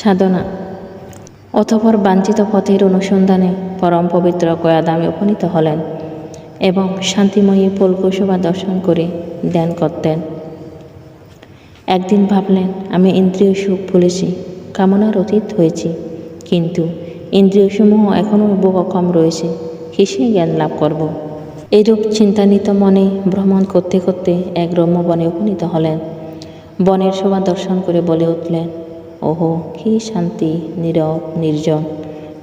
সাধনা। অতঃপর বাঞ্ছিত পথের অনুসন্ধানে পরম পবিত্র গয়াদামে উপনীত হলেন এবং শান্তিময়ী পলকুশোভা দর্শন করে ধ্যান করতেন। একদিন ভাবলেন, আমি ইন্দ্রিয় সুখ ভুলেছি, কামনার অতীত হয়েছি, কিন্তু ইন্দ্রিয়সমূহ এখনও বহু কম রয়েছে, কিসে জ্ঞান লাভ করব। এইরূপ চিন্তান্বিত মনে ভ্রমণ করতে করতে এক রম্যবনে উপনীত হলেন। বনের শোভা দর্শন করে বলে উঠলেন ওহো, কি শান্তি, নীরব, নির্জন,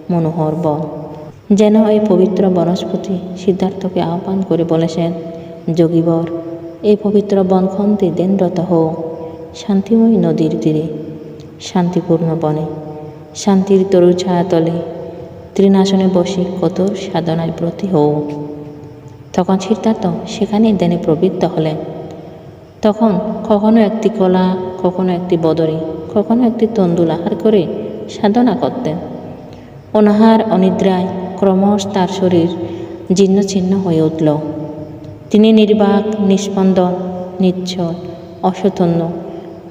মনোহর বন। যেন এই পবিত্র বনস্পতি সিদ্ধার্থকে আহ্বান করে বলেছেন, যোগীবর, এই পবিত্র বনখন্তে দেনরত হও। শান্তিময় নদীর তীরে, শান্তিপূর্ণ বনে, শান্তির তরু ছায়াতলে, তৃণাসনে বসে কত সাধনায় ব্রতী হও। তখন সিদ্ধার্থ সেখানে ধ্যানে প্রবৃত্ত হলেন। তখন কখনো একটি কলা, কখনো একটি বদরে কখনো একটি তন্দুল আহার করে সাধনা করতেন। অনাহার, অনিদ্রায় ক্রমশ তার শরীর জীর্ণ ছিন্ন হয়ে উঠল। তিনি নির্বাক নিস্পন্দন নিশ্চয় অসতন্য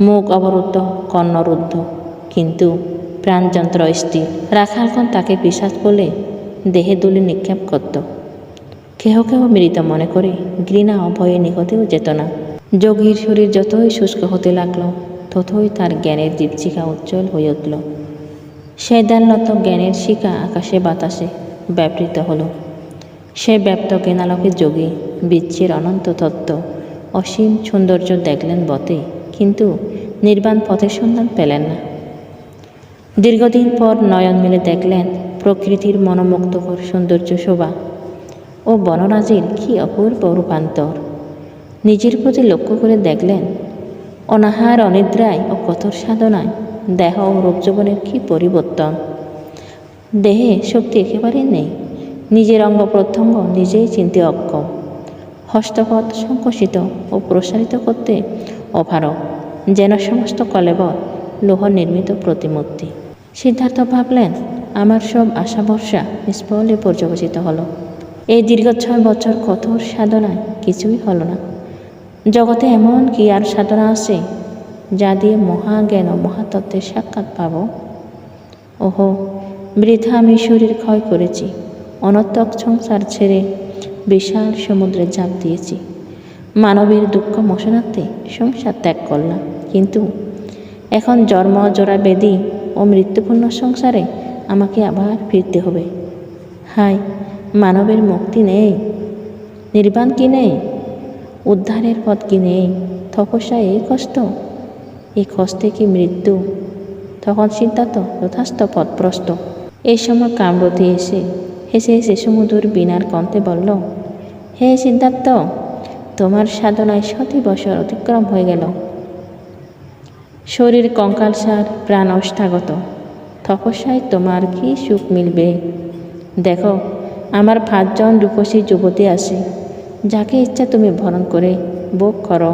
মুখ অবরুদ্ধ, কর্ণরুদ্ধ, কিন্তু প্রাণযন্ত্র স্থির রাখালগণ তাকে পিসাজ বলে দেহে দুলি নিক্ষেপ করত। কেহ কেহ মৃত মনে করে ঘৃণা, অভয়ে নিকটেও যেত না। যোগীর শরীর যতই শুষ্ক হতে লাগল ততই তার জ্ঞানের দীপচিকা উজ্জ্বল হয়ে উঠল। সে দানলত জ্ঞানের শিকা আকাশে বাতাসে ব্যাপৃত হলো। সে ব্যপ্ত জ্ঞানালোকে যোগী, বিচ্ছের অনন্ত তত্ত্ব, অসীম সৌন্দর্য দেখলেন বটে, কিন্তু নির্বাণ পথের সন্ধান পেলেন না। দীর্ঘদিন পর নয়ন মিলে দেখলেন প্রকৃতির মনোমুগ্ধকর সৌন্দর্য শোভা ও বনরাজির কি অপূর্ব রূপান্তর। নিজের প্রতি লক্ষ্য করে দেখলেন অনাহার, অনিদ্রায় ও কঠোর সাধনায় দেহ ও রূপজীবনের কি পরিবর্তন? দেহে শক্তি একেবারেই নেই। নিজের অঙ্গ প্রত্যঙ্গ নিজেই চিনতে অক্ষম হস্তপথ সংকোচিত ও প্রসারিত করতে অভারক যেন সমস্ত কলেবর লোহ নির্মিত প্রতিমূর্তি। সিদ্ধার্থ ভাবলেন, আমার সব আশা ভরসা নিষ্ফলে পর্যবসিত হলো। এই দীর্ঘ ছয় বছর কঠোর সাধনায় কিছুই হলো না। জগতে এমন কি আর সাধনা আছে যা দিয়ে মহাজ্ঞান ও মহাতত্ত্বের সাক্ষাৎ পাব? ওহো, বৃথা আমি শরীর ক্ষয় করেছি, অনর্থক সংসার ছেড়ে বিশাল সমুদ্রে ঝাঁপ দিয়েছি। মানবের দুঃখ মশনার্থে সংসার ত্যাগ করলাম, কিন্তু এখন জন্ম জোড়া বেদি ও মৃত্যুপূর্ণ সংসারে আমাকে আবার ফিরতে হবে। হায়, মানবের মুক্তি নেই, নির্বাণ কি নেই? উদ্ধারের পথ কি নেই? তপস্যা এই কষ্ট? এই কষ্টে কি মৃত্যু? তখন সিদ্ধার্থ যথার্থ পথপ্রস্ত এই সময় কামরতি এসে, হেসে হেসে সমুদ্র বিনার কন্তে বলল, হে সিদ্ধার্থ, তোমার সাধনায় শতি বছর অতিক্রম হয়ে গেল। শরীর কঙ্কালসার প্রাণ অষ্টাগত। তপস্যায় তোমার কি সুখ মিলবে? দেখো, আমার পাঁচজন রূপসী যুবতী আছে। যাকে ইচ্ছা তুমি ভরণ করে ভোগ করো।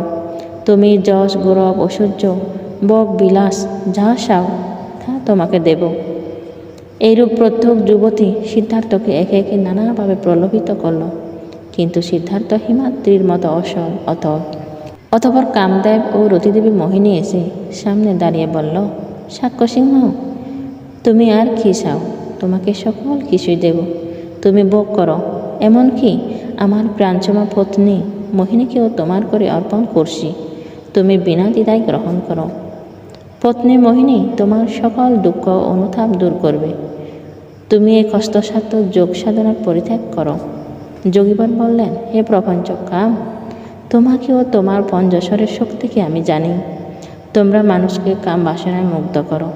তুমি যশ, গৌরব, ঐশ্বর্য বক বিলাস, যা চাও তা তোমাকে দেব। এইরূপ প্রত্যেক যুবতী সিদ্ধার্থকে একে একে নানাভাবে প্রলোভিত করল। কিন্তু সিদ্ধার্থ হিমাদ্রির মতো অসল, অতল। অতপর কামদেব ও রতিদেবী মোহিনী এসে সামনে দাঁড়িয়ে বলল সাক্ষ্য সিংহ তুমি আর কি চাও? তোমাকে সকল কিছুই দেব। তুমি ভোগ করো। এমনকি আমার প্রাঞ্চমা পত্নী, মোহিনীকেও তোমার করে অর্পণ করছি। তুমি বিনা দ্বিধায় গ্রহণ করো। পত্নী, মোহিনী, তোমার সকল দুঃখ অনুতাপ দূর করবে। তুমি এই কষ্টসাধ্য যোগ সাধনার পরিত্যাগ করো। যোগীবর বললেন, হে প্রপঞ্চ কাম। তোমাকেও তোমার পঞ্জস্বরের শক্তিকে আমি জানি। তোমরা মানুষকে কাম বাসনায় মুগ্ধ করো।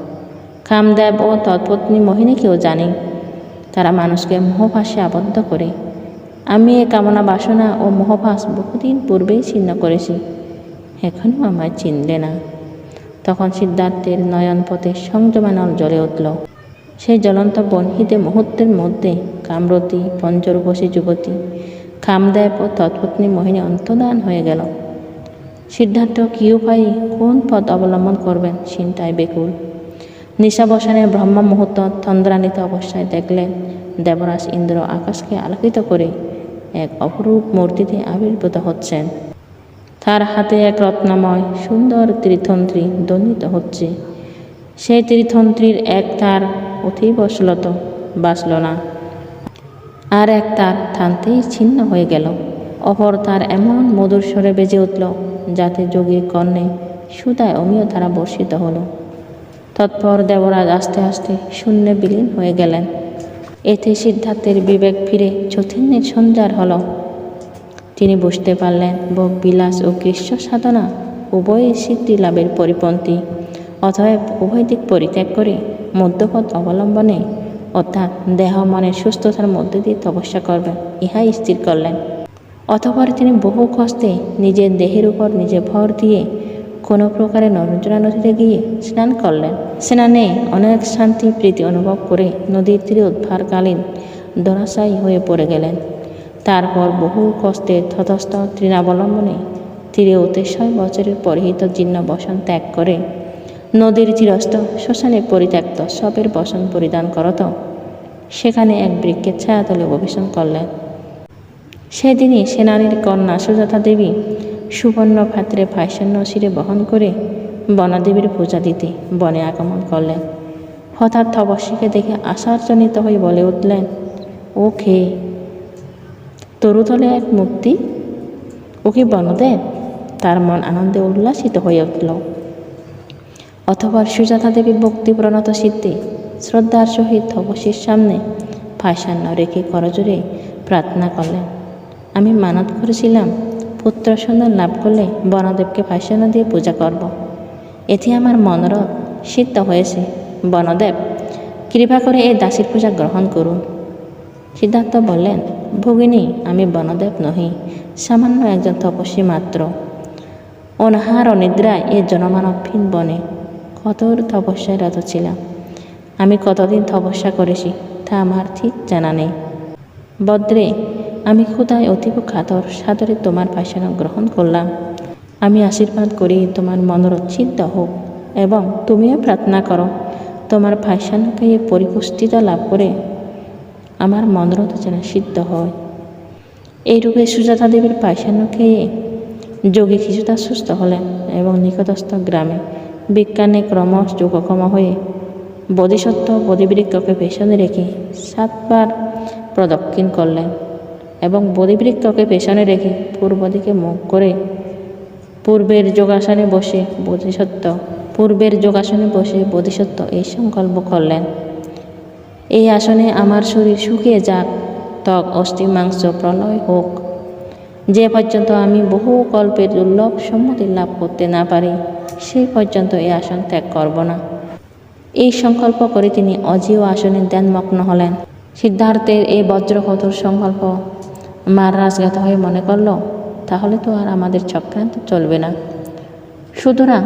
কামদেব ও তৎপত্নী মোহিনীকেও জানি। তারা মানুষকে মোহভাসে আবদ্ধ করে। আমি এ কামনা, বাসনা ও মোহভাস বহুদিন পূর্বেই ছিন্ন করেছি। এখনও আমায় চিনলে না। তখন সিদ্ধার্থের নয়ন পথে সংযমানল জ্বলে উঠল। সেই জ্বলন্ত বনহিতে মুহূর্তের মধ্যে কামরতী পঞ্চরূপসী যুবতী, কামদেব ও তৎপত্নী মোহিনী অন্তদান হয়ে গেল। সিদ্ধার্থ কি উপায়ে কোন পথ অবলম্বন করবেন চিন্তায় বেকুল। নিশাবসানে ব্রহ্ম মুহূর্ত তন্দ্রান্বিত অবস্থায় দেখলেন দেবরাজ ইন্দ্র আকাশকে আলোকিত করে এক অপরূপ মূর্তিতে আবির্ভূত হচ্ছেন। তার হাতে এক রত্নময়, সুন্দর ত্রিতন্ত্রী দণ্ডিত হচ্ছে। সেই তীর্থন্ত্রীর এক তার অতি বসলত বাঁচল না। আর এক তার থানতেই ছিন্ন হয়ে গেল। অপর তার এমন মধুর স্বরে বেজে উঠল, যাতে যোগীর কর্ণে সুদায় অমীয় ধারা বর্ষিত হলো। তৎপর দেবরাজ আস্তে আস্তে শূন্যে বিলীন হয়ে গেলেন। এতে সিদ্ধার্থের বিবেক ফিরে চৈতন্যের সঞ্চার হল। তিনি বুঝতে পারলেন, ভোগ বিলাস ও কৃষ্ণ সাধনা উভয়ই সিদ্ধি লাভের পরিপন্থী। অতএব উভয় দিক পরিত্যাগ করে মধ্যপথ অবলম্বনে অর্থাৎ দেহ মনের সুস্থতার মধ্যে দিয়ে তপস্যা করবেন, ইহাই স্থির করলেন। অতপর তিনি বহু কষ্টে নিজের দেহের উপর নিজে ভর দিয়ে কোনো প্রকারে নরঞ্জনা নদীতে গিয়ে স্নান করলেন। স্নানে অনেক শান্তি প্রীতি অনুভব করে নদীর তীরে উদ্ধারকালীন দরাশায়ী হয়ে পড়ে গেলেন। তারপর বহু কষ্টে তথস্থ তৃণাবলম্বনে তীরে অতিশয় বছরের পরিহিত জীর্ণ বসন ত্যাগ করে নদীর চিরস্থ শ্মশানে পরিত্যক্ত সবের বসন পরিধান করত। সেখানে এক বৃক্ষের ছায়াতলে অভিষণ করলেন। সেদিনই সেনানীর কন্যা সুজাতা দেবী সুবর্ণ পাত্রে ভাইসন্য শিরে বহন করে বনদেবীর পূজা দিতে বনে আগমন করলেন। হঠাৎ তপস্বীকে দেখে আশার্জনিত হয়ে বলে উঠলেন, ও খে তরুতলে এক মূর্তি ও কি বনদেব? তার মন আনন্দে উল্লাসিত হয়ে উঠল। অথবা সুজাতা দেবী ভক্তিপ্রণত সিদ্ধি শ্রদ্ধার সহিত তপস্বীর সামনে ভাইসান্য রেখে করজোরে প্রার্থনা করলেন, আমি মানত করেছিলাম পুত্র সন্তান লাভ করলে বনদেবকে ভাইসান্য দিয়ে পূজা করব। এতে আমার মনোরথ সিদ্ধ হয়েছে। বনদেব, কৃপা করে এই দাসীর পূজা গ্রহণ করুন। সিদ্ধার্থ বললেন, ভগিনী, আমি বনদেব নহি, সামান্য একজন তপস্বী মাত্র। অনাহার অনিদ্রায় এ জনমানবহীন বনে কতর তপস্যায় রত ছিলাম। আমি কতদিন তপস্যা করেছি তা আমার ঠিক জানা নেই। বদ্রে আমি ক্ষুদায় অতীব খাতর সাদরে তোমার পাশানো গ্রহণ করলাম। আমি আশীর্বাদ করি তোমার সিদ্ধ হোক, এবং তুমিও প্রার্থনা করো, তোমার ভাইসানকে পরিপুষ্টিতা লাভ করে আমার মনোরথ যেন সিদ্ধ হয়। এইরূপে সুজাতা দেবীর পায়সান্য খেয়ে যোগী কিছুটা সুস্থ হলেন এবং নিকটস্থ গ্রামে বিজ্ঞানে ক্রমশ যোগক্ষম হয়ে বোধিসত্ত্ব বোধিবৃক্ষকে পেছনে রেখে সাতবার প্রদক্ষিণ করলেন। এবং বোধিবৃক্ষকে পেছনে রেখে পূর্ব দিকে মুখ করে পূর্বের যোগাসনে বসে বোধিসত্ত্ব, পূর্বের যোগাসনে বসে বোধিসত্ত্ব এই সংকল্প করলেন। এই আসনে আমার শরীর শুকিয়ে যাক, ত্বক, অস্থি, মাংস, প্রলয় হোক। যে পর্যন্ত আমি বহু কল্পের দুর্লভ সম্মতি লাভ করতে না পারি সেই পর্যন্ত এই আসন ত্যাগ করব না। এই সংকল্প করে তিনি অজীয় আসনে ধ্যানমগ্ন হলেন। সিদ্ধার্থের এই বজ্রকঠোর সংকল্প মার রাজগাথা হয়ে মনে করল, তাহলে তো আর আমাদের চক্রান্ত চলবে না। সুতরাং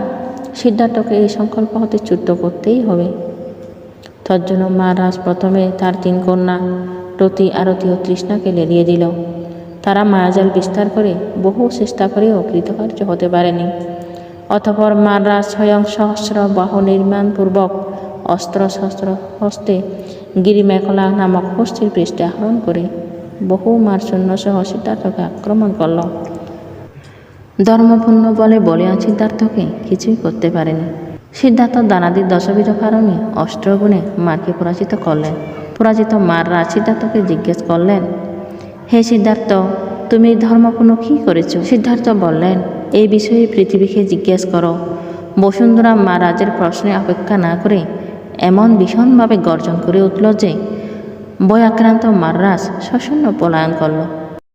সিদ্ধার্থকে এই সংকল্প হতে চ্যুত করতেই হবে। তার তজ্জন্য মহারাজ প্রথমে তার তিন কন্যা রতি, আরতি ও তৃষ্ণাকে লেলিয়ে দিল। তারা মায়াজাল বিস্তার করে বহু চেষ্টা করেও কৃতকার্য হতে পারেনি। অতপর মহারাজ স্বয়ং সহস্র বাহ নির্মাণপূর্বক অস্ত্র শস্ত্র হস্তে গিরিমেখলা নামক হস্তির পৃষ্ঠে আহরণ করে। বহু মার সৈন্যসহ সিদ্ধার্থকে আক্রমণ করল। ধর্মপূর্ণ বলে বলিয়ান সিদ্ধার্থকে কিছুই করতে পারেনি। সিদ্ধার্থ দানাদি দশবিধ কারণে অস্ত্রগুণে মাকে পরাজিত করলেন। পরাজিত মার রাজ সিদ্ধার্থকে জিজ্ঞেস করলেন, হে সিদ্ধার্থ, তুমি ধর্মপূর্ণ কী করেছ? সিদ্ধার্থ বললেন, এই বিষয়ে পৃথিবীকে জিজ্ঞেস করো। বসুন্ধরা মা রাজের প্রশ্নে অপেক্ষা না করে এমন ভীষণভাবে গর্জন করে উঠল যে বয়াক্রান্ত মাররাস সশূন্য পলায়ন করল।